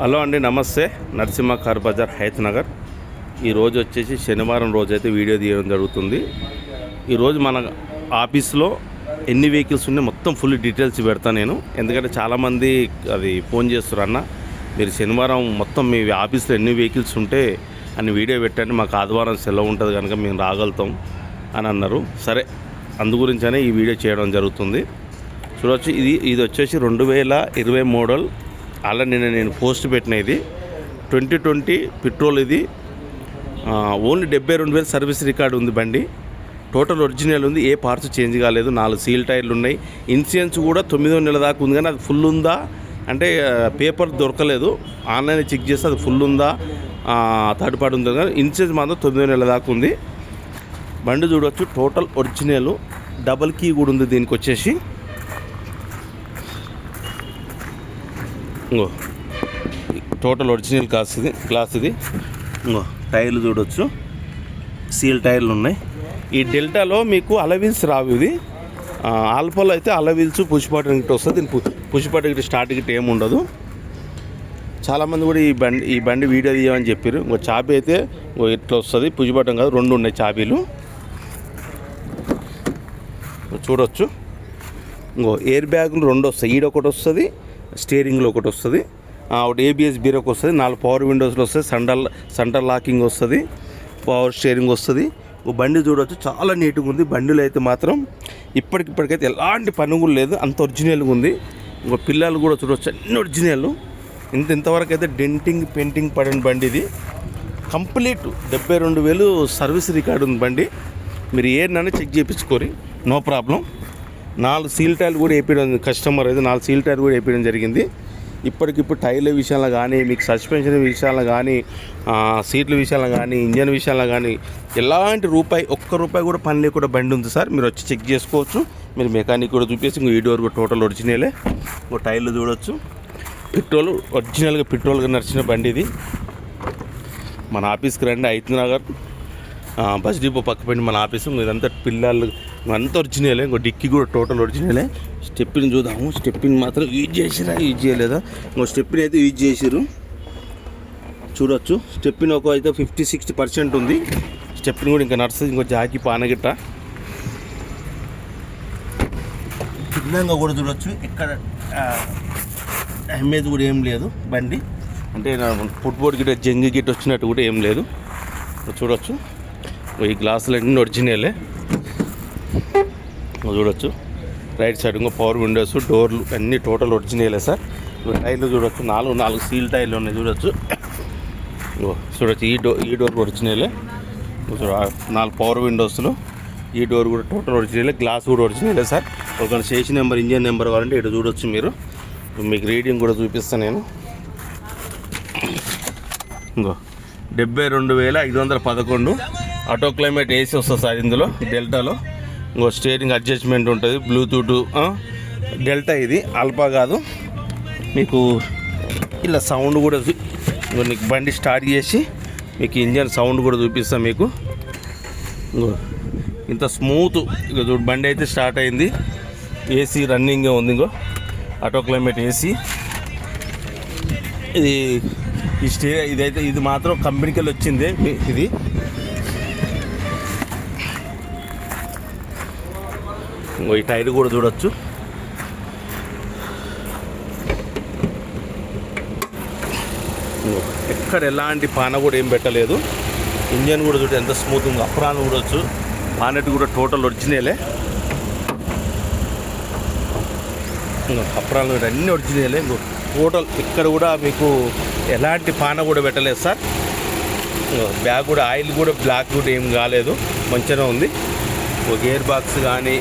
Hello అండి నమస్తే. Narasimha car bazaar Hayath Nagar. ఈరోజు వచ్చేసి శనివారం రోజు అయితే వీడియో తీయడం జరుగుతుంది. ఈరోజు మన ఆఫీస్లో ఎన్ని వెహికల్స్ ఉన్నాయి మొత్తం ఫుల్ డీటెయిల్స్ పెడతా నేను. ఎందుకంటే చాలామంది అది ఫోన్ చేస్తారు అన్న మీరు శనివారం మొత్తం మీ ఆఫీస్లో ఎన్ని వెహికల్స్ ఉంటే అని వీడియో పెట్టండి. మాకు ఆదివారం సెలవు ఉంటుంది కనుక మేము రాగలుగుతాం అని అన్నారు. సరే అందుగురించనే ఈ వీడియో చేయడం జరుగుతుంది. చూడవచ్చు ఇది ఇది వచ్చేసి రెండు వేల ఇరవై మోడల్ అలా నిన్న నేను పోస్ట్ పెట్టిన ఇది. ట్వంటీ ట్వంటీ పెట్రోల్ ఇది. ఓన్లీ డెబ్బై రెండు వేల సర్వీస్ రికార్డు ఉంది బండి. టోటల్ ఒరిజినల్ ఉంది. ఏ పార్ట్స్ చేంజ్ కాలేదు. నాలుగు సీల్ టైర్లు ఉన్నాయి. ఇన్సూరెన్స్ కూడా తొమ్మిదో నెల దాకా ఉంది కానీ అది ఫుల్ ఉందా? అంటే పేపర్ దొరకలేదు. ఆన్లైన్ చెక్ చేస్తే అది ఫుల్ ఉందా? థర్డ్ పార్టీ ఉందా? కానీ ఇన్సూరెన్స్ మాత్రం తొమ్మిదో నెల దాకా ఉంది. బండి చూడవచ్చు టోటల్ ఒరిజినల్. డబల్ కీ కూడా ఉంది దీనికి వచ్చేసి. ఇంకో. టోటల్ ఒరిజినల్ క్లాస్ ఇది క్లాస్ ఇది. ఇంకో టైర్లు చూడొచ్చు. సీల్ టైర్లు ఉన్నాయి. ఈ డెల్టాలో మీకు అలవిల్స్ రావు ఇది. ఆల్పోలో ఆల్ఫాలో అయితే అలవిల్స్ పుష్పాటు గిట్ వస్తుంది. దీని పు- పుష్పాటు గిట్ స్టార్ట్ గిట్ ఏమి ఉండదు. చాలామంది కూడా ఈ బండి ఈ బండి వీడియో తీయమని చెప్పారు ఇంకో చాబీ అయితే ఇంకో ఇట్లా వస్తుంది. పుష్పటం కాదు రెండు ఉన్నాయి చాబీలు. చూడొచ్చు. ఇంకో ఎయిర్ బ్యాగులు రెండు వస్తాయి. ఈడ ఒకటి వస్తుంది. స్టీరింగ్లో ఒకటి వస్తుంది. ఆ, ఒకటి ఏబిఎస్ బీరోకి వస్తుంది. నాలుగు పవర్ విండోస్లో వస్తుంది. సెంటర్ సెంటర్ లాకింగ్ వస్తుంది. పవర్ స్టీరింగ్ వస్తుంది. ఓ బండి చూడవచ్చు చాలా నీట్గా ఉంది. బండిలో అయితే మాత్రం ఇప్పటికిప్పటికైతే ఎలాంటి పని కూడా లేదు. అంత ఒరిజినల్గా ఉంది. ఇంకో పిల్లలు కూడా చూడవచ్చు అన్ని ఒరిజినల్ ఇంత ఇంతవరకు అయితే డెంటింగ్ పెయింటింగ్ పడిన బండి ఇది. కంప్లీట్ డెబ్బై రెండు వేలు సర్వీస్ రికార్డు ఉంది బండి. మీరు ఏదైనా చెక్ చేయించుకోరి. No problem. నాలుగు సీల్ టైర్లు కూడా వేపించడం కస్టమర్ అయితే నాలుగు సీల్ టైర్ కూడా వేపించడం జరిగింది. ఇప్పటికిప్పుడు టైర్ల విషయంలో కానీ మీకు సస్పెన్షన్ విషయాల్లో కానీ సీట్ల విషయాల్లో కానీ ఇంజన్ విషయాల్లో కానీ ఎలాంటి రూపాయి ఒక్క రూపాయి కూడా పని లేకుండా బండి ఉంది సార్. మీరు వచ్చి చెక్ చేసుకోవచ్చు. మీరు మెకానిక్ కూడా చూపేసి ఇంకో ఈ డోర్ కూడా టోటల్ ఒరిజినలే. ఇంకో టైర్లు చూడొచ్చు. పెట్రోల్ ఒరిజినల్గా పెట్రోల్గా నడిచిన బండి ఇది. మన ఆఫీస్కి రండి ఐత్ నగర్. బస్ డిపో పక్క పెట్టి మన ఆఫీసు ఇదంతా పిల్లలు అంతా ఒరిజినలే ఇంకో డిక్కీ కూడా టోటల్ ఒరిజినలే స్టెప్పింగ్ చూద్దాము స్టెప్పింగ్ మాత్రం యూజ్ చేసిరా యూజ్ చేయలేదా? ఇంకో స్టెప్పింగ్ అయితే యూజ్ చేసిరు చూడొచ్చు. స్టెప్పిన్ ఒక అయితే ఫిఫ్టీ సిక్స్టీ పర్సెంట్ ఉంది. స్టెప్పింగ్ కూడా ఇంకా నడుస్తుంది ఇంకో జాకి పానగిట్ట. భిన్నంగా కూడా చూడొచ్చు. ఇక్కడ డ్యామేజ్ కూడా ఏం లేదు బండి. అంటే ఫుట్బోర్డ్ గిట్ట జంగి గిట్ట వచ్చినట్టు కూడా ఏం లేదు. చూడొచ్చు. ఈ గ్లాసులు అన్నీ ఒరిజినలే. చూడొచ్చు. రైట్ సైడ్ ఇంకో పవర్ విండోస్ డోర్లు అన్నీ టోటల్ ఒరిజినలే సార్. టైర్లు చూడొచ్చు. నాలుగు నాలుగు సీల్ టైర్లు ఉన్నాయి చూడొచ్చు. చూడొచ్చు. ఈ డోర్ ఈ డోర్ ఒరిజినలే. నాలుగు పవర్ విండోస్లు. ఈ డోర్ కూడా టోటల్ ఒరిజినలే. గ్లాస్ కూడా ఒరిజినలే సార్. ఒక స్టేషన్ నెంబర్ ఇంజిన్ నెంబర్ కావాలంటే ఇటు చూడొచ్చు మీరు. మీకు రీడింగ్ కూడా చూపిస్తాను నేను. ఇంకో డెబ్బై రెండు వేల ఐదు వందల పదకొండు. ఆటో క్లైమేట్ ఏసీ వస్తుంది సార్ ఇందులో డెల్టాలో. ఇంకో స్టీరింగ్ అడ్జస్ట్మెంట్ ఉంటుంది బ్లూటూత్ డెల్టా ఇది అల్పా కాదు. మీకు ఇలా సౌండ్ కూడా నీకు బండి స్టార్ట్ చేసి మీకు ఇంజన్ సౌండ్ కూడా చూపిస్తాం మీకు. ఇంత స్మూత్ ఇక చూడు బండి అయితే స్టార్ట్ అయింది. ఏసీ రన్నింగ్ ఉంది ఇంకో. Auto climate AC. ఇది ఈ స్టే ఇదైతే ఇది మాత్రం కంపెనీకి వెళ్ళి వచ్చింది ఇది. ఈ టైర్ కూడా చూడొచ్చు. ఎక్కడ ఎలాంటి పాన కూడా ఏం పెట్టలేదు. ఇంజన్ కూడా చూడ ఎంత స్మూత్ ఉందో. అప్రాన్ చూడొచ్చు. పానెట్ కూడా టోటల్ ఒరిజినలే ఇంకో అప్రాన్ కూడా అన్నీ ఒరిజినలే టోటల్ ఇక్కడ కూడా మీకు ఎలాంటి పాన కూడా పెట్టలేదు సార్. బ్యాగ్ కూడా ఆయిల్ కూడా బ్లాక్ కూడా ఏం కాలేదు. మంచిగా ఉంది. ఒక గేర్ బాక్స్ కానీ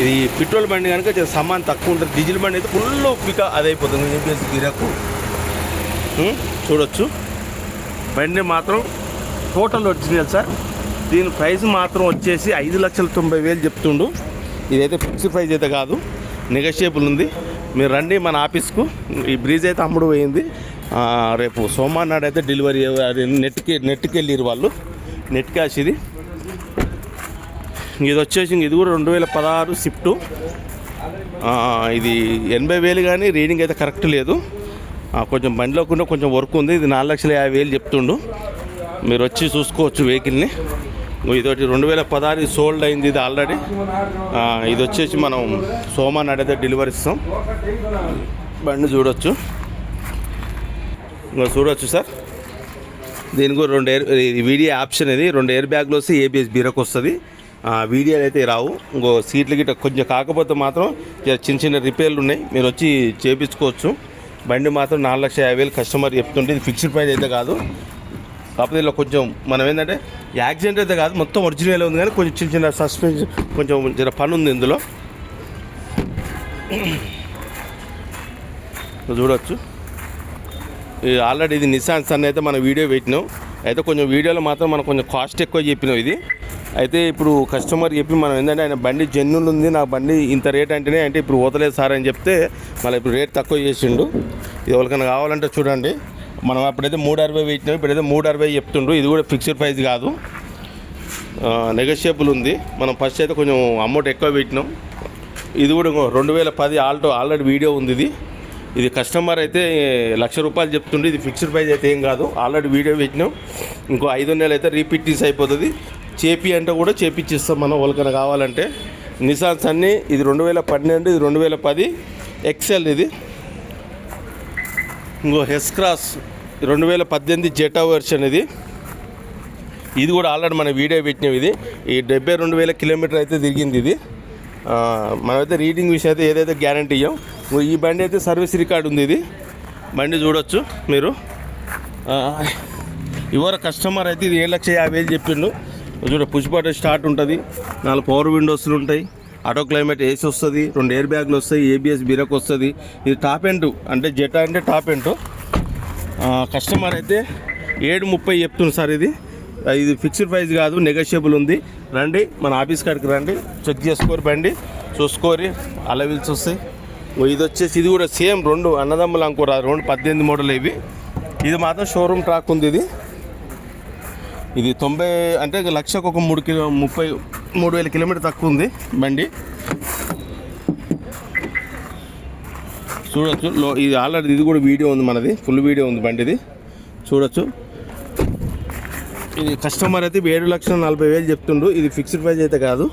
ఇది పెట్రోల్ బండి కనుక సమాన్ తక్కువ ఉంటుంది. డీజిల్ బండి అయితే ఫుల్ పిక అదైపోతుంది. చెప్పేసి గిరకు చూడొచ్చు. బండి మాత్రం టోటల్ ఒరిజినల్ సార్. దీని ప్రైస్ మాత్రం వచ్చేసి ఐదు లక్షల తొంభై వేలు చెప్తుండు. ఇదైతే ఫిక్స్డ్ ప్రైస్ అయితే కాదు. నెగోషియబుల్ ఉంది. మీరు రండి మన ఆఫీస్కు. ఈ బ్రిడ్జ్ అయితే అమ్ముడు పోయింది. రేపు సోమవారం నాడు అయితే డెలివరీ నెట్కి నెట్కి వెళ్ళిరు వాళ్ళు. నెట్ క్యాష్ ఇది. ఇది వచ్చేసి ఇది కూడా రెండు వేల పదహారు స్విఫ్ట్ ఇది ఎనభై వేలు కానీ రీడింగ్ అయితే కరెక్ట్ లేదు. కొంచెం బండిలో కూడా కొంచెం వర్క్ ఉంది ఇది నాలుగు లక్షల యాభై వేలు చెప్తుండు. మీరు వచ్చి చూసుకోవచ్చు వెహికల్ని. ఇదొకటి రెండు వేల పదహారు సోల్డ్ అయింది ఇది ఆల్రెడీ ఇది వచ్చేసి మనం సోమా నడైతే డెలివరీ ఇస్తాం. బండి చూడొచ్చు. ఇంకా చూడొచ్చు సార్. దీనికి కూడా రెండు ఎయిర్ వీడియో ఆప్షన్ ఇది రెండు ఎయిర్ బ్యాగ్లు వస్తే ఏబిఎస్ బీరకు వస్తుంది. వీడియోలు అయితే రావు. ఇంకో సీట్లు గిట్ట కొంచెం కాకపోతే మాత్రం చిన్న చిన్న రిపేర్లు ఉన్నాయి. మీరు వచ్చి చేపించుకోవచ్చు. బండి మాత్రం నాలుగు లక్షల యాభై వేలు కస్టమర్ చెప్తుంటే ఇది ఫిక్స్డ్ ప్రైస్ అయితే కాదు. కాకపోతే ఇలా కొంచెం మనం ఏంటంటే యాక్సిడెంట్ అయితే కాదు. మొత్తం ఒరిజినల్ ఉంది కానీ కొంచెం చిన్న చిన్న సస్పెన్షన్ కొంచెం జర పని ఉంది ఇందులో. చూడొచ్చు. ఆల్రెడీ ఇది నిసాన్స్ అని అయితే మన వీడియో పెట్టినాం. అయితే కొంచెం వీడియోలో మాత్రం మనం కొంచెం కాస్ట్ ఎక్కువ చెప్పినాం ఇది. అయితే ఇప్పుడు కస్టమర్ చెప్పి మనం ఏంటంటే ఆయన బండి జెన్యున్ ఉంది నా బండి ఇంత రేట్ అంటేనే అంటే ఇప్పుడు పోతలేదు సార్ అని చెప్తే మళ్ళీ ఇప్పుడు రేట్ తక్కువ చేసిండు. ఇది ఎవరికైనా కావాలంటే చూడండి. మనం అప్పుడైతే మూడు అరవై పెట్టినాం ఇప్పుడైతే మూడు అరవై చెప్తుండ్రు. ఇది కూడా ఫిక్స్డ్ ప్రైస్ కాదు. నెగోషియబుల్ ఉంది. మనం ఫస్ట్ అయితే కొంచెం అమౌంట్ ఎక్కువ పెట్టినాం. ఇది కూడా రెండు వేల పది ఆల్టో ఆల్రెడీ వీడియో ఉంది ఇది. ఇది కస్టమర్ అయితే లక్ష రూపాయలు చెప్తుండే ఇది ఫిక్స్డ్ ప్రైస్ అయితే ఏం కాదు. ఆల్రెడీ వీడియో పెట్టినాం. ఇంకో ఐదు నెలలు అయితే రీపిటీస్ అయిపోతుంది. చేపి అంటే కూడా చేపిచ్చిస్తాం మనం వాళ్ళకైనా కావాలంటే. నిసాన్స్ అన్నీ ఇది రెండు వేల పన్నెండు ఇది రెండు వేల పది. ఎక్సెల్ ఇది. ఇంకో హెస్ క్రాస్ రెండు వేల పద్దెనిమిది జెటా వెర్షన్ ఇది. ఇది కూడా ఆల్రెడీ మన వీడియో పెట్టినాం ఇది. ఈ డెబ్బై రెండు వేల కిలోమీటర్ అయితే తిరిగింది ఇది. మనమైతే రీడింగ్ విషయం అయితే ఏదైతే గ్యారంటీ ఇయ్యం ఈ బండి అయితే సర్వీస్ రికార్డు ఉంది ఇది. బండి చూడొచ్చు మీరు. ఇవర కస్టమర్ అయితే ఇది ఏడు లక్ష యాభై వేలు చెప్పిండు. చూడ బటన్ స్టార్ట్ ఉంటుంది. నాలుగు పవర్ విండోస్లు ఉంటాయి. ఆటో క్లైమేట్ ఏసీ వస్తుంది రెండు ఎయిర్ బ్యాగ్లు వస్తాయి ఏబిఎస్ బీరక్ వస్తుంది. ఇది టాప్ ఎండ్ అంటే జెటా అంటే టాప్ ఎండ్ కస్టమర్ అయితే ఏడు ముప్పై చెప్తుంది సార్ ఇది. ఇది ఫిక్స్డ్ ప్రైస్ కాదు నెగోషియబుల్ ఉంది. రండి మన ఆఫీస్ కాడికి రండి చెక్ చేసుకోరు బండి చూసుకోరి అలవిల్స్ వస్తాయి. ఇది వచ్చేసి ఇది కూడా సేమ్ రెండు అన్నదమ్ములు అనుకోరు రెండు పద్దెనిమిది మోడల్ ఇవి. ఇది మాత్రం షోరూమ్ ట్రాక్ ఉంది ఇది. ఇది తొంభై అంటే లక్షకు ఒక మూడు కిలో ముప్పై మూడు వేల కిలోమీటర్ తక్కువ ఉంది బండి. చూడొచ్చు. లో ఇది ఆల్రెడీ ఇది కూడా వీడియో ఉంది మనది. ఫుల్ వీడియో ఉంది బండిది. చూడొచ్చు. ఇది కస్టమర్ అయితే ఏడు లక్షల నలభై వేలు చెప్తుండు. ఇది ఫిక్స్డ్ ప్రైస్ అయితే కాదు.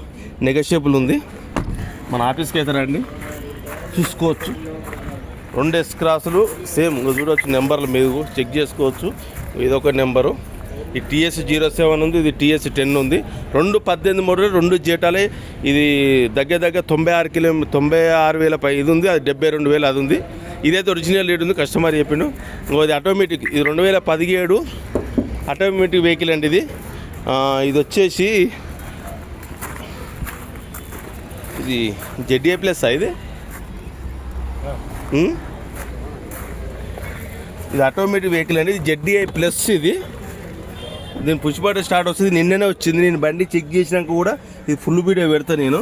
నెగోషియబుల్ ఉంది. మన ఆఫీస్కి అయితే రండి. చూసుకోవచ్చు. రెండు ఎస్ క్రాసులు సేమ్. చూడొచ్చు చూడవచ్చు నెంబర్లు మీరు చెక్ చేసుకోవచ్చు. ఇది ఒక నెంబరు. ఈ టీఎస్ జీరో సెవెన్ ఉంది ఇది టీఎస్ టెన్ ఉంది. రెండు పద్దెనిమిది మూడు రెండు జీటాలే. ఇది దగ్గర దగ్గర తొంభై ఆరు కిలో తొంభై ఆరు వేల పై ఇది ఉంది అది డెబ్బై రెండు వేలు అది ఉంది. ఇదైతే ఒరిజినల్ రేట్ ఉంది కస్టమర్ చెప్పిండు. ఇంకోది ఆటోమేటిక్ ఇది రెండు వేల పదిహేడు ఆటోమేటిక్ వెహికల్ అండి ఇది. ఇది వచ్చేసి ఇది జెడ్ఏ ప్లస్ ఇది? ఇది ఆటోమేటిక్ వెహికల్ అండి ఇది జెడ్డీఐ ప్లస్ ఇది. దీని పుష్పాట స్టార్ట్ వస్తుంది. నిన్ననే వచ్చింది. నేను బండి చెక్ చేసినాక కూడా ఇది ఫుల్ వీడియో పెడతా నేను.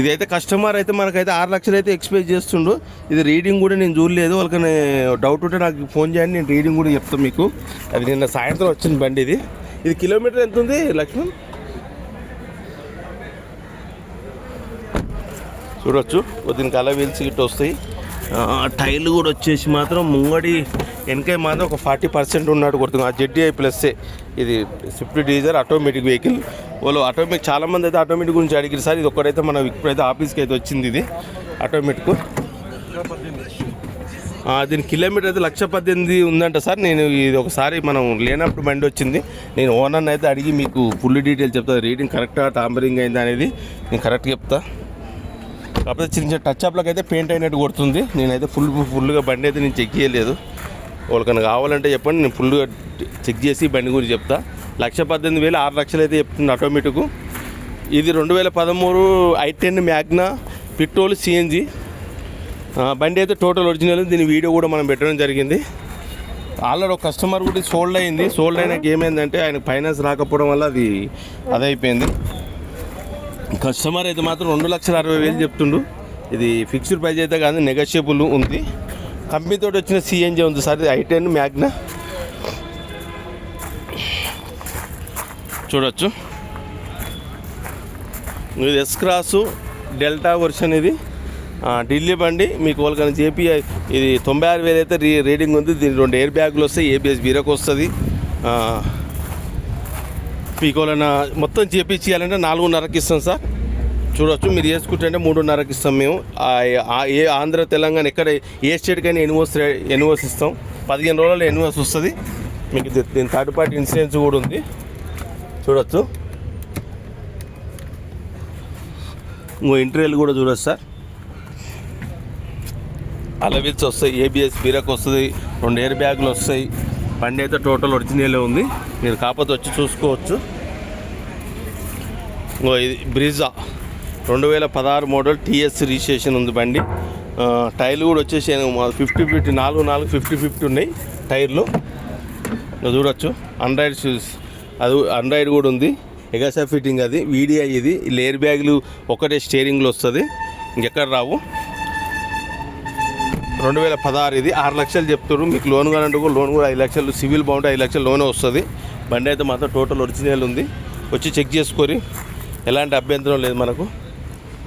ఇదైతే కస్టమర్ అయితే మనకైతే ఆరు లక్షలు అయితే ఎక్స్పెక్ట్ చేస్తుండు. ఇది రీడింగ్ కూడా నేను చూడలేదు. వాళ్ళకి డౌట్ ఉంటే నాకు ఫోన్ చేయండి. నేను రీడింగ్ కూడా చెప్తాను మీకు. అది నిన్న సాయంత్రం వచ్చింది బండి ఇది. ఇది కిలోమీటర్ ఎంత ఉంది లక్ష్మణ్ చూడొచ్చు. దీనికి అలా వీల్స్ గిట్ట వస్తాయి. టైర్లు కూడా వచ్చేసి మాత్రం ముంగడి వెనకాయ మాత్రం ఒక ఫార్టీ పర్సెంట్ ఉన్నట్టు కొడుతుంది ఆ జెడ్డీఐ ప్లస్సే ఇది స్విఫ్ట్ డీజర్ ఆటోమేటిక్ వెహికల్. వాళ్ళు ఆటోమేటిక్ చాలామంది అయితే ఆటోమేటిక్ గురించి అడిగారు సార్ ఇది ఒక్కడైతే మనం ఇప్పుడైతే ఆఫీస్కి అయితే వచ్చింది ఇది. ఆటోమేటిక్. దీని కిలోమీటర్ అయితే లక్ష పద్దెనిమిది ఉందంట సార్. నేను ఇది ఒకసారి మనం లేనప్పుడు బండి వచ్చింది. నేను ఓనర్ని అయితే అడిగి మీకు ఫుల్ డీటెయిల్ చెప్తా. రీడింగ్ కరెక్టా టాంబరింగ్ అయిందా అనేది నేను కరెక్ట్ చెప్తా. కాకపోతే చిన్న చిన్న టచ్ అప్లకు అయితే పెయింట్ అయినట్టు కొడుతుంది. నేనైతే ఫుల్ ఫుల్గా బండి అయితే నేను చెక్ చేయలేదు. వాళ్ళకన్నా కావాలంటే చెప్పండి నేను ఫుల్గా చెక్ చేసి బండి గురించి చెప్తా. లక్ష పద్దెనిమిది వేలు ఆరు లక్షలు అయితే చెప్తుంది ఆటోమేటిక్ ఇది రెండు వేల పదమూడు i ten Magna petrol CNG బండి అయితే టోటల్ ఒరిజినల్ దీని వీడియో కూడా మనం పెట్టడం జరిగింది. ఆల్రెడీ ఒక కస్టమర్ కూడా సోల్డ్ అయింది. సోల్డ్ అయినాక ఏమైందంటే ఆయన ఫైనాన్స్ రాకపోవడం వల్ల అది అదైపోయింది. కస్టమర్ అయితే మాత్రం రెండు లక్షల అరవై వేలు చెప్తుండు. ఇది ఫిక్స్డ్ ప్రైస్ అయితే కానీ నెగోషియబుల్ ఉంది. కంపెనీతో వచ్చిన సిఎన్జి ఉంది సార్ ఇది ఐ టెన్ మ్యాగ్నా. చూడొచ్చు. ఇది ఎస్ క్రాసు డెల్టా వర్షన్ ఇది. ఢిల్లీ బండి మీకు వాళ్ళకన్నా చెప్పి ఇది తొంభై ఆరు వేలు అయితే రీ రేటింగ్ ఉంది. దీని రెండు ఎయిర్ బ్యాగులు వస్తాయి ఏబిఎస్ బీరకు వస్తుంది. మీకు వాళ్ళన్నా మొత్తం చేపించాలంటే నాలుగున్నరకి ఇస్తాం సార్. చూడొచ్చు మీరు చేసుకుంటే మూడున్నరకి ఇస్తాం మేము. ఏ ఆంధ్ర తెలంగాణ ఎక్కడ ఏ స్టేట్కైనా ఎన్ఓస్ ఎన్ఓస్ ఇస్తాం. పదిహేను రోజుల్లో ఎన్ఓస్ వస్తుంది. మీకు దీని థర్డ్ పార్టీ ఇన్సూరెన్స్ కూడా ఉంది. చూడొచ్చు. ఇంకో ఇంటర్వ్యూలు కూడా చూడొచ్చు సార్. అలవిల్స్ వస్తాయి ఏబిఎస్ బీరకు వస్తుంది రెండు ఎయిర్ బ్యాగులు వస్తాయి. బండి అయితే టోటల్ ఒరిజినల్ ఉంది. మీరు కాకపోతే వచ్చి చూసుకోవచ్చు. ఇంకో ఇది బ్రిజా. రెండు వేల పదహారు మోడల్ టీఎస్ రిజిస్ట్రేషన్ ఉంది బండి. టైర్లు కూడా వచ్చేసి ఫిఫ్టీ ఫిఫ్టీ నాలుగు నాలుగు ఫిఫ్టీ ఫిఫ్టీ ఉన్నాయి టైర్లు. చూడొచ్చు. ఆండ్రాయిడ్ షూస్ అది ఆండ్రాయిడ్ కూడా ఉంది. ఎగసా ఫిట్టింగ్ అది వీడిఐ ఇది. లేర్ బ్యాగులు ఒకటే స్టీరింగ్లో వస్తుంది. ఇంకెక్కడ రావు. రెండు వేల పదహారు ఇది ఆరు లక్షలు చెప్తారు మీకు లోన్ కావాలంటే కూడా లోన్ కూడా ఐదు లక్షలు సివిల్ బాగుంటే ఐదు లక్షలు లోనే వస్తుంది. బండి అయితే మాత్రం టోటల్ ఒరిజినల్ ఉంది. వచ్చి చెక్ చేసుకొని ఎలాంటి అభ్యంతరం లేదు మనకు.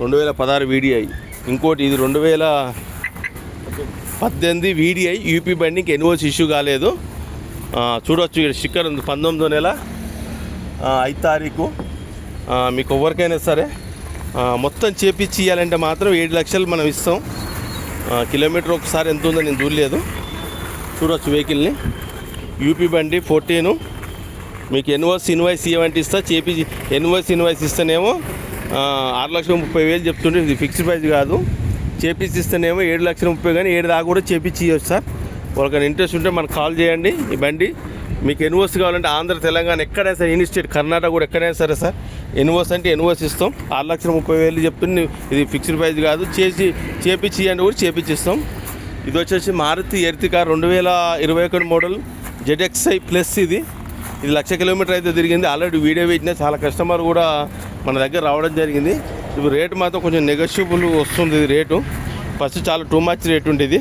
రెండు వేల పదహారు వీడిఐ. ఇంకోటి ఇది రెండు వేల పద్దెనిమిది వీడిఐ. యూపీ బండికి ఎన్ఓసి ఇష్యూ కాలేదు. చూడవచ్చు ఇక్కడ స్టిక్కర్ ఉంది. పంతొమ్మిదో నెల ఐదు తారీఖు. మీకు ఎవరికైనా సరే మొత్తం చేపించి ఇవ్వాలంటే మాత్రం ఏడు లక్షలు మనం ఇస్తాం. కిలోమీటర్ ఒకసారి ఎంత ఉందో నేను చూడలేదు. చూడవచ్చు వెహికల్ని. యూపీ బండి ఫోర్టీను మీకు ఎన్ఓస్ ఇన్వాయిస్ ఇవ్వంటే ఇస్తా. చేపి ఎన్ఓస్ ఇన్వాయిస్ ఇస్తేనేమో ఆరు లక్షల ముప్పై వేలు చెప్తుంటే ఇది ఫిక్స్డ్ ప్రైస్ కాదు. చేపించి ఇస్తేనేమో ఏడు లక్షల ముప్పై కానీ ఏడు దాకా కూడా చేపించి ఇవ్వచ్చు సార్. వాళ్ళకైనా ఇంట్రెస్ట్ ఉంటే మనకు కాల్ చేయండి ఈ బండి. మీకు ఎన్ఓస్ కావాలంటే ఆంధ్ర తెలంగాణ ఎక్కడైనా సరే ఎనీ స్టేట్ కర్ణాటక కూడా ఎక్కడైనా సరే సార్. ఎన్ఓస్ అంటే ఎన్ఓస్ ఇస్తాం. ఆరు లక్షల ముప్పై వేలు చెప్తుంది ఇది ఫిక్స్డ్ ప్రైస్ కాదు. చేసి చేపించి అంటే కూడా చేపించి ఇస్తాం ఇది వచ్చేసి మారుతి ఎర్తికా రెండు వేల ఇరవై ఒకటి మోడల్. జెడ్ఎక్స్ఐ ప్లస్ ఇది. ఇది లక్ష కిలోమీటర్ అయితే తిరిగింది. ఆల్రెడీ వీడియో పెట్టినా చాలా కస్టమర్ కూడా మన దగ్గర రావడం జరిగింది. ఇప్పుడు రేటు మాత్రం కొంచెం నెగోషియబుల్ వస్తుంది ఇది రేటు. ఫస్ట్ చాలా టూ మచ్ రేట్ ఉండేది.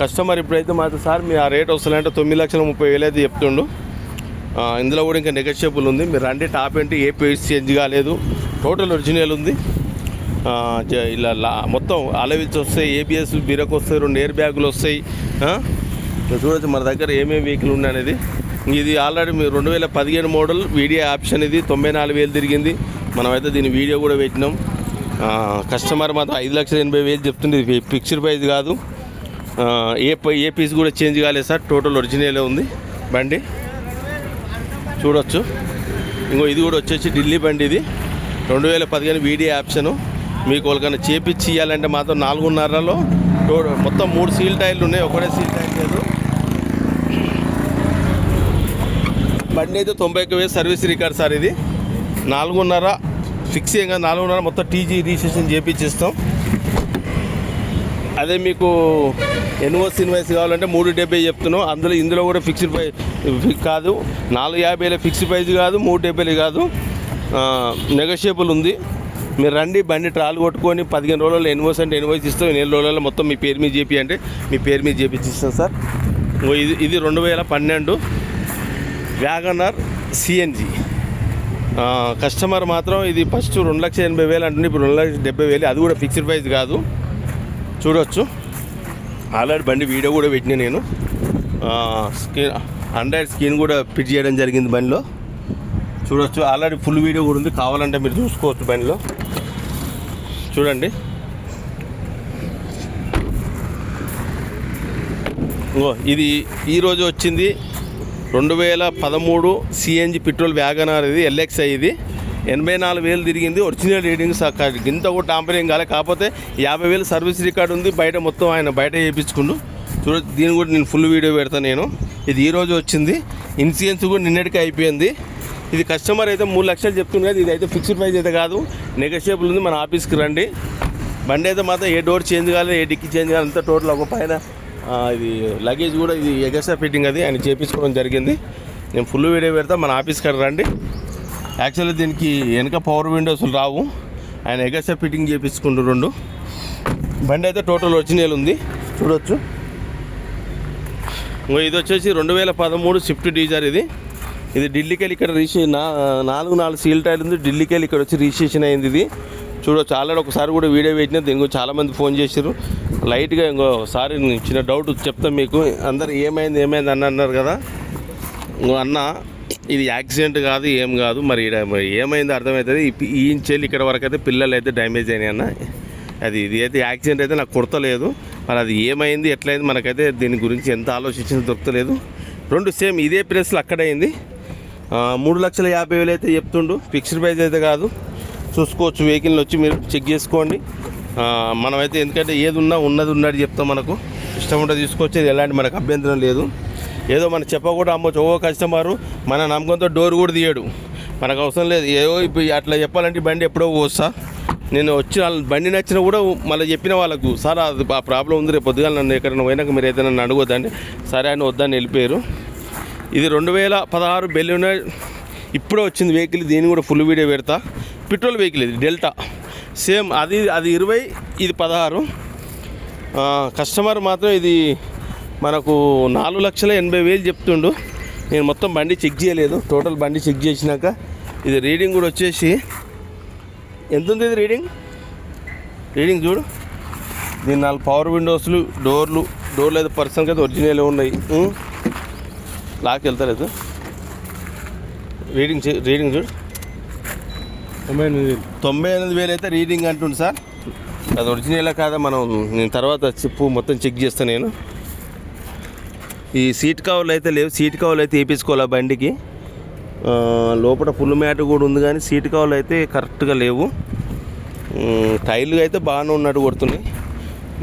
కస్టమర్ ఇప్పుడైతే మాత్రం సార్ మీ ఆ రేట్ వస్తుందంటే తొమ్మిది లక్షల ముప్పై వేలు అయితే చెప్తుండు. ఇందులో కూడా ఇంకా నెగోషియబుల్ ఉంది. మీరు రండి టాప్ ఏంటి ఏ పేజ్ చేంజ్ కాలేదు. టోటల్ ఒరిజినల్ ఉంది. ఇలా లా- మొత్తం అలవిల్స్ వస్తాయి ఏబిఎస్ బీరకు వస్తాయి రెండు ఎయిర్ బ్యాగులు వస్తాయి చూడొచ్చు మన దగ్గర ఏమేమి వెహికల్ ఉన్నాయి అనేది. ఇది ఆల్రెడీ మీరు రెండు వేల పదిహేను మోడల్ వీడియో ఆప్షన్ ఇది తొంభై నాలుగు వేలు తిరిగింది. మనమైతే దీని వీడియో కూడా పెట్టినాం. కస్టమర్ మాత్రం ఐదు లక్షల ఎనభై వేలు చెప్తుంది. ఇది ఫిక్స్డ్ ప్రైస్ కాదు. ఏ ఏ పీస్ కూడా చేంజ్ కాలేదు సార్. టోటల్ ఒరిజినలే ఉంది. బండి. చూడొచ్చు. ఇంకో ఇది కూడా వచ్చేసి ఢిల్లీ బండి ఇది. రెండు వేల పదిహేను వీడియో ఆప్షను మీకు వాళ్ళకన్నా చేపించి ఇవ్వాలంటే మాత్రం నాలుగున్నరలో మొత్తం మూడు సీల్ టైర్లు ఉన్నాయి. ఒకటే సీల్ టైర్ లేదు. బండి అయితే తొంభై ఒక్క వేలు సర్వీస్ రికార్డ్ సార్ ఇది. నాలుగున్నర ఫిక్స్ ఏం కాదు నాలుగున్నర మొత్తం టీజీ రిజిస్ట్రేషన్ చేపించిస్తాం అదే మీకు ఎన్ఓసి ఇన్వాయిస్ కావాలంటే మూడు డెబ్బై చెప్తున్నాం. అందులో ఇందులో కూడా ఫిక్స్డ్ ప్రైస్ కాదు. నాలుగు యాభైలో ఫిక్స్డ్ ప్రైస్ కాదు మూడు డెబ్బైలు కాదు. నెగోషియబుల్ ఉంది. మీరు రండి బండి ట్రాల్ కొట్టుకొని పదిహేను రోజుల్లో ఎన్ఓస్ అంటే ఎన్వాయిస్ ఇస్తాం. ఎన్ని రోజులలో మొత్తం మీ పేరు మీద చేపి అంటే మీ పేరు మీద చేపించి ఇస్తాం సార్ ఇది ఇది రెండు వేల పన్నెండు వ్యాగనర్ సిఎన్జి కస్టమర్ మాత్రం ఇది ఫస్ట్ రెండు లక్షల ఎనభై వేలు అంటుంది ఇప్పుడు రెండు లక్షల డెబ్బై వేలు అది కూడా ఫిక్స్డ్ ప్రైస్ కాదు. చూడొచ్చు. ఆల్రెడీ బండి వీడియో కూడా పెట్టిన నేను. స్క్రీన్ ఆండ్రాయిడ్ స్క్రీన్ కూడా ఫిట్ చేయడం జరిగింది బండిలో. చూడొచ్చు. ఆల్రెడీ ఫుల్ వీడియో కూడా ఉంది. కావాలంటే మీరు చూసుకోవచ్చు బండిలో. చూడండి. ఓ ఇది ఈరోజు వచ్చింది. రెండు వేల పదమూడు సిఎన్జి పెట్రోల్ వ్యాగనార్ ఇది ఎల్ఎక్స్ఐ ఇది. ఎనభై నాలుగు వేలు తిరిగింది. ఒరిజినల్ రీడింగ్స్ ఇంత కూడా టాంపరింగ్ కాలే. కాకపోతే యాభై వేలు సర్వీస్ రికార్డు ఉంది. బయట మొత్తం ఆయన బయట చేయించుకుండు చూడ దీని కూడా నేను ఫుల్ వీడియో పెడతాను నేను. ఇది ఈరోజు వచ్చింది. ఇన్సూరెన్స్ కూడా నిన్నటికి అయిపోయింది. ఇది కస్టమర్ అయితే మూడు లక్షలు చెప్తుంది కదా ఇది అయితే ఫిక్స్డ్ ప్రైస్ అయితే కాదు. నెగోషియబుల్ ఉంది. మన ఆఫీస్కి రండి. బండి అయితే మాత్రం ఏ డోర్ చేంజ్ కాలేదు ఏ డిక్కి చేంజ్ కాలేదు. అంతా టోటల్ ఒక పైన ఇది లగేజ్ కూడా ఇది ఎగస్ట్రా ఫిట్టింగ్ అది. ఆయన చేపించుకోవడం జరిగింది. నేను ఫుల్ వీడియో పెడతా. మన ఆఫీస్ కాడ రండి. యాక్చువల్లీ దీనికి వెనక పవర్ విండోస్ రావు. ఆయన ఎగస్ట్రా ఫిట్టింగ్ చేపించుకుంటూ రెండు. బండి అయితే టోటల్ ఒరిజినల్ ఉంది. చూడొచ్చు. ఇది వచ్చేసి రెండు వేల పదమూడు స్విఫ్ట్ డీజర్ ఇది. ఇది ఢిల్లీకెళ్ళి ఇక్కడ రిజిస్ట్రేషన్ నా నాలుగు నాలుగు సీల్ టైర్ ఉంది. ఢిల్లీకెళ్ళి ఇక్కడ వచ్చి రిజిస్ట్రేషన్ అయింది ఇది. చూడొచ్చు. ఆల్రెడీ ఒకసారి కూడా వీడియో పెట్టిన దీని గురించి చాలామంది ఫోన్ చేశారు లైట్గా ఇంకోసారి చిన్న డౌట్ చెప్తాం మీకు. అందరు ఏమైంది ఏమైంది అని అన్నారు కదా. ఇంకో అన్న ఇది యాక్సిడెంట్ కాదు ఏం కాదు. మరి ఈడ మరి ఏమైంది అర్థమవుతుంది ఈ- చెల్లి ఇక్కడ వరకు అయితే పిల్లలు అయితే డ్యామేజ్ అయినాయి అన్న. అది ఇది అయితే యాక్సిడెంట్ అయితే నాకు కుడతలేదు మరి అది ఏమైంది ఎట్లయింది మనకైతే దీని గురించి ఎంత ఆలోచించిన దొరకలేదు రెండు సేమ్ ఇదే ప్లేస్లో అక్కడైంది మూడు లక్షల యాభై వేలు అయితే చెప్తుండు. ఫిక్స్డ్ ప్రైస్ అయితే కాదు. చూసుకోవచ్చు వెహికల్ని వచ్చి మీరు చెక్ చేసుకోండి. మనమైతే ఎందుకంటే ఏది ఉన్నా ఉన్నది ఉన్నది చెప్తాం మనకు. ఇష్టం ఉంటే తీసుకొచ్చేది ఎలాంటి మనకు అభ్యంతరం లేదు. ఏదో మనం చెప్పకుండా అమ్మొచ్చు. ఓ కస్టమరు మన నమ్మకంతో డోర్ కూడా తీయడు. మనకు అవసరం లేదు. ఏదో ఇప్పుడు అట్లా చెప్పాలంటే బండి ఎప్పుడో పోస్తా. నేను వచ్చిన బండి నచ్చిన కూడా మళ్ళీ చెప్పిన వాళ్ళకు సార్ అది ఆ ప్రాబ్లం ఉంది రేపు పొద్దుగా నన్ను ఎక్కడైనా పోయినాక మీరు ఏదైనా నన్ను అడగొద్దండి సరే అని వద్దని వెళ్ళిపోయారు. ఇది రెండు వేల పదహారు బెలూన్ ఇప్పుడే వచ్చింది వెహికల్ దీన్ని కూడా ఫుల్ వీడియో పెడతా. పెట్రోల్ వెహికల్ ఇది డెల్టా. సేమ్ అది అది ఇరవై ఇది పదహారు. కస్టమర్ మాత్రం ఇది మనకు నాలుగు లక్షల ఎనభై వేలు చెప్తుండు. నేను మొత్తం బండి చెక్ చేయలేదు. టోటల్ బండి చెక్ చేసినాక ఇది రీడింగ్ కూడా వచ్చేసి ఎంత ఉంది ఇది రీడింగ్? రీడింగ్ చూడు. దీని నాలుగు పవర్ విండోస్లు డోర్లు డోర్లు అయితే పర్సన్కి అయితే ఒరిజినల్ ఉన్నాయి? లాక్ వెళ్తలేదు. రీడింగ్ రీడింగ్ చూడు. తొంభై ఎనిమిది వేలు. తొంభై ఎనిమిది వేలు అయితే రీడింగ్ అంటుంది సార్. అది ఒరిజినల్ కాదా మనం నేను తర్వాత చెప్పు మొత్తం చెక్ చేస్తాను నేను. ఈ సీట్ కవర్లు అయితే లేవు. సీట్ కవర్లు అయితే వేయించుకోవాలి బండికి? లోపల ఫుల్ మ్యాట్ కూడా ఉంది కానీ సీట్ కవర్లు అయితే కరెక్ట్గా లేవు. టైర్లు అయితే బాగానే ఉన్నట్టు కొడుతున్నాయి.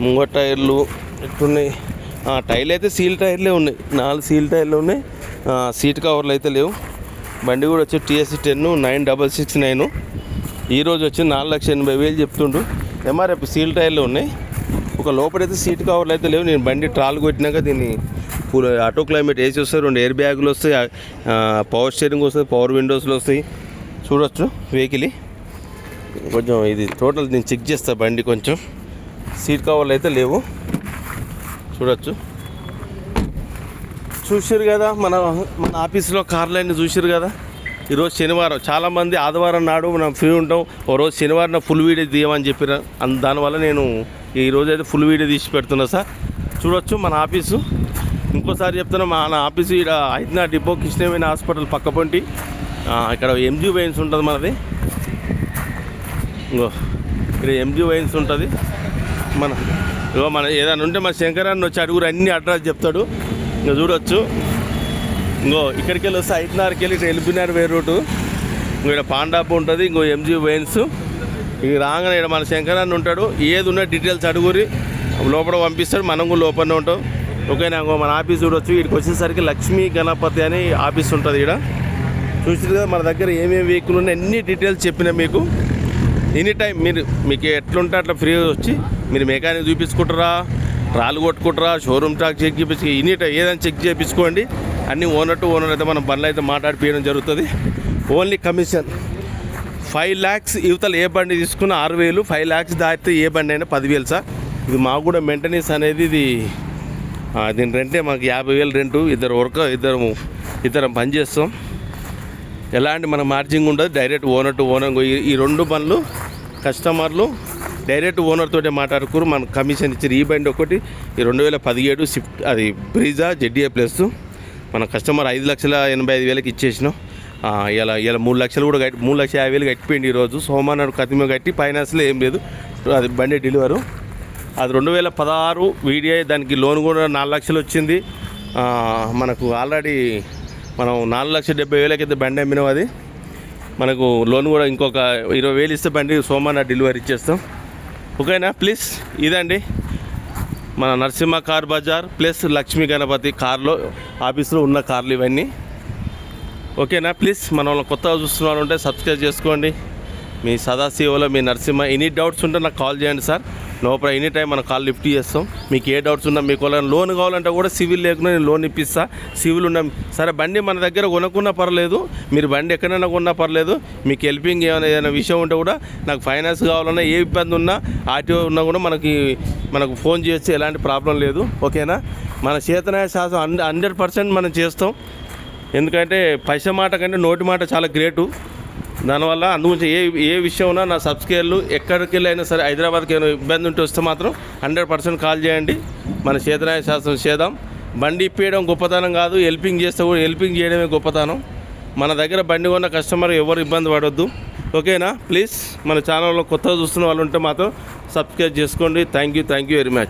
ముంగ టైర్లు ఎట్టున్నాయి? టైర్లు అయితే సీల్ టైర్లే ఉన్నాయి. నాలుగు సీల్ టైర్లు ఉన్నాయి. సీట్ కవర్లు అయితే లేవు. బండి కూడా వచ్చి TSC ten nine double six nine. ఈరోజు వచ్చి నాలుగు లక్షల ఎనభై వేలు చెప్తుండు. ఎంఆర్ఎఫ్ సీల్ టైర్లు ఉన్నాయి. ఒక లోపలైతే సీట్ కవర్లు అయితే లేవు. నేను బండి ట్రాల్ కొట్టినాక దీన్ని ఫుల్ ఆటో క్లైమేట్ ఏసీ వస్తాయి రెండు ఎయిర్ బ్యాగులు వస్తాయి పవర్ స్టీరింగ్ వస్తుంది పవర్ విండోస్లు వస్తాయి. చూడొచ్చు వెహికల్. కొంచెం ఇది టోటల్ నేను చెక్ చేస్తా బండి కొంచెం. సీట్ కవర్లు అయితే లేవు. చూడొచ్చు. చూసారు కదా మన మన ఆఫీస్లో కార్లన్నీ చూసారు కదా. ఈరోజు శనివారం. చాలామంది ఆదివారం నాడు మనం ఫ్రీ ఉంటాం. ఓ రోజు శనివారం ఫుల్ వీడియో తీయమని చెప్పిన దానివల్ల నేను ఈ అయితే ఫుల్ వీడియో తీసి పెడుతున్నా సార్. చూడొచ్చు మన ఆఫీసు. ఇంకోసారి చెప్తున్నా మన ఆఫీసు ఇక్కడ ఐదునా డిపో కృష్ణవేణి హాస్పిటల్ పక్కపొంటి పొంటి. ఇక్కడ ఎంజీ వైన్స్ ఉంటుంది మనది. ఇంకో ఇక్కడ ఎంజీ వైన్స్ ఉంటుంది. మన ఇగో మన ఏదైనా ఉంటే మన శంకరాన్ని వచ్చి అడుగురు అన్ని అడ్రస్ చెప్తాడు. ఇంకా చూడొచ్చు. ఇంకో ఇక్కడికి వెళ్ళి వస్తే ఐదున్నరకి వెళ్ళి ఇక్కడ ఎల్బినార్ వే రూటు. ఇక్కడ పాండాపు ఉంటుంది ఇంకో ఎంజీ వైన్స్. ఇక రాగానే ఇక్కడ మన శంకరాన్ని ఉంటాడు. ఏది ఉన్న డీటెయిల్స్ అడుగురి లోపల పంపిస్తాడు. మనం కూడా లోపలనే ఉంటాం. ఓకేనా ఇంకో మన ఆఫీస్ చూడొచ్చు. ఇక్కడికి వచ్చేసరికి లక్ష్మీ గణపతి అని ఆఫీస్ ఉంటుంది ఇక్కడ చూసారు కదా మన దగ్గర ఏమేమి వెహికల్ ఉన్నాయి అన్ని డీటెయిల్స్ చెప్పిన మీకు. ఎనీ టైం మీరు మీకు ఎట్లుంటే అట్లా ఫ్రీ వచ్చి మీరు మెకానిక్ చూపించుకుంటారా రాళ్ళు కొట్టుకుంటారా షోరూమ్ టాక్ చెక్ చేయించి ఎనీ టైం ఏదైనా చెక్ చేయించుకోండి అన్ని ఓనర్ టు ఓనర్ అయితే మనం బండ్లు అయితే మాట్లాడిపోయడం జరుగుతుంది. ఓన్లీ కమిషన్ ఫైవ్ ల్యాక్స్ యువతలు ఏ బండి తీసుకున్న ఆరు వేలు ఫైవ్ ల్యాక్స్ దాటితే ఏ బండి అయినా పదివేలు సార్. ఇది మాకు కూడా మెయింటెనెన్స్ అనేది ఇది దీని రెంటే మాకు యాభై వేలు రెంటు. ఇద్దరు వర్క్ ఇద్దరము ఇద్దరం పని చేస్తాం. ఎలాంటి మన మార్జింగ్ ఉండదు డైరెక్ట్ ఓనర్ టు ఓనర్ ఈ- రెండు పనులు కస్టమర్లు డైరెక్ట్ ఓనర్ తోటే మాట్లాడుకురు. మన కమిషన్ ఇచ్చిన ఈ బండి ఒకటి ఈ రెండు వేల పదిహేడు స్విఫ్ట్ అది బ్రీజా జెడ్డీఏ ప్లస్. మన కస్టమర్ ఐదు లక్షల ఎనభై ఐదు వేలకి ఇచ్చేసినాం. ఇలా ఇలా మూడు లక్షలు కూడా కట్టి మూడు లక్షల యాభై వేలు కట్టిపోయింది ఈరోజు. సోమవారం కతిమ కట్టి ఫైనాన్స్లో ఏం లేదు. అది బండి డెలివరు. అది రెండు వేల పదహారు వీడియో దానికి లోన్ కూడా నాలుగు లక్షలు వచ్చింది. మనకు ఆల్రెడీ మనం నాలుగు లక్షల డెబ్బై వేలకైతే బండి అమ్మినాం అది. మనకు లోన్ కూడా ఇంకొక ఇరవై వేలు ఇస్తే బండి సోమవారం డెలివరీ ఇచ్చేస్తాం. ఓకేనా? ప్లీజ్ ఇదండి. మన Narasimha car bazaar plus Lakshmi Ganapathi కార్లో ఆఫీస్లో ఉన్న కార్లు ఇవన్నీ. ఓకేనా? ప్లీజ్ మన కొత్తగా చూస్తున్న వాళ్ళు ఉంటే సబ్స్క్రైబ్ చేసుకోండి. మీ సదాశివలో మీ నరసింహ ఎనీ డౌట్స్ ఉంటే నాకు కాల్ చేయండి సార్. లోపల ఎనీ టైం మనం కాల్ లిఫ్ట్ చేస్తాం. మీకు ఏ డౌట్స్ ఉన్నా మీకు లోన్ కావాలంటే కూడా సివిల్ లేకుండా నేను లోన్ ఇప్పిస్తా. సివిల్ ఉన్నా సరే బండి మన దగ్గర కొనుక్కున్నా పర్లేదు. మీరు బండి ఎక్కడైనా కొన్నా పర్లేదు. మీకు హెల్పింగ్ ఏమైనా ఏదైనా విషయం ఉంటే కూడా నాకు ఫైనాన్స్ కావాలన్నా ఏ ఇబ్బంది ఉన్నా ఆర్టీఓ ఉన్నా కూడా మనకి మనకు ఫోన్ చేస్తే ఎలాంటి ప్రాబ్లం లేదు. ఓకేనా? మన చేతనాయ శాస్త్రం హండ్రెడ్ హండ్రెడ్ పర్సెంట్ మనం చేస్తాం. ఎందుకంటే పైస మాట కంటే నోటి మాట చాలా గ్రేటు. దానివల్ల అందుగురించి ఏ ఏ విషయంలో నా సబ్స్క్రైబర్లు ఎక్కడికి వెళ్ళైనా సరే హైదరాబాద్కి ఏమైనా ఇబ్బంది ఉంటే వస్తే మాత్రం హండ్రెడ్ పర్సెంట్ కాల్ చేయండి. మన చేతనాయ శాస్త్రం చేద్దాం. బండి ఇప్పేయడం గొప్పతనం కాదు హెల్పింగ్ చేస్తే కూడా హెల్పింగ్ చేయడమే గొప్పతనం. మన దగ్గర బండి కొన్న కస్టమర్ ఎవరు ఇబ్బంది పడొద్దు. ఓకేనా? ప్లీజ్ మన ఛానల్లో కొత్తగా చూస్తున్న వాళ్ళు ఉంటే మాత్రం సబ్స్క్రైబ్ చేసుకోండి. Thank you thank you very much